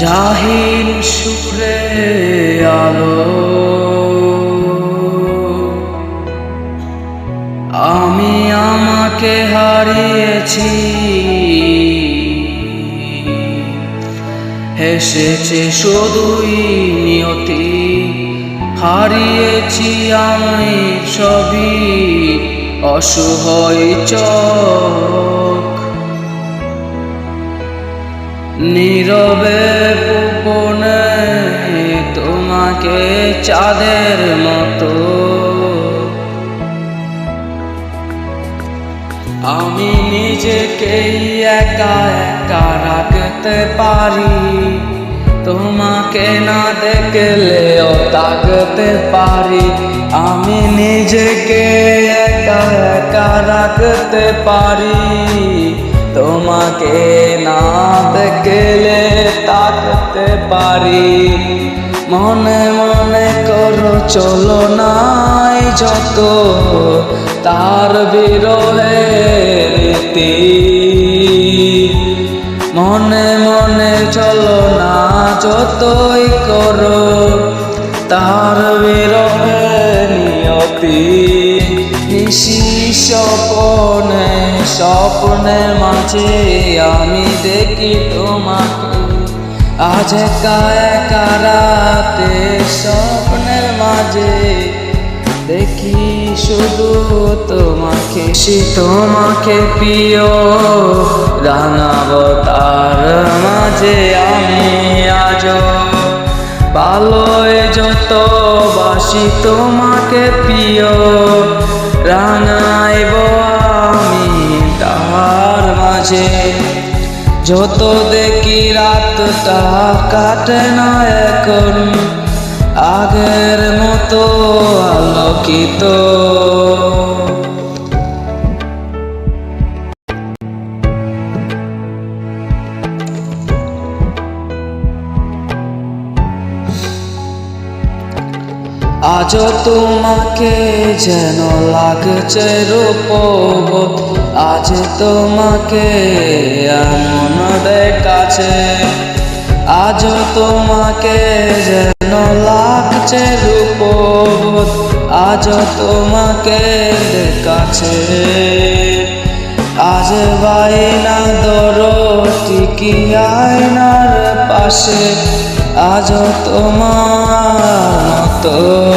জাহিন শুক্রে আলো। আমি আমাকে হারিয়েছি। হেসেছে শুধুই নিয়তি। হারিয়েছি আমি সবই অসহায় চোখ নীরবে তোমাকে চাঁদের মতো। আমি নিজেকেই একা একা রাখতে পারি। তোমাকে না দেখলেও তাকতে পারি। আমি নিজেকে একা একা রাখতে পারি। তোমাকে না দেখলে তাকতে পারি। মনে মনে করো, চলো নাই যত তার বিরহে রীতি মনে মনে চলো না যতই করো, তার বিরহে নিয়তি। স্বপনে স্বপ্নের মাঝে আমি দেখি তোমাকে। আজ একা একা স্বপ্নের মাঝে দেখি শুধু তোমাকে, সে তোমাকে প্রিয়। রাঙাবো তার মাঝে আমি আজ ভালোয় যত বাসি তোমাকে প্রিয়। রাঙাইব আমি তাহার মাঝে। যত দেখি রাতটা কাটে না এখন, আগের মতো আলোকিত। আজ তোমাকে যেন লাগছে রূপবত আজ তোমাকে এমন দেখাচ্ছে আজ তোমাকে যেন লাগছে রূপবত আজ তোমাকে দেখাচ্ছে আজ বাইনা ধরো টিকি আয়নার পাশে আজ তোমার মতো।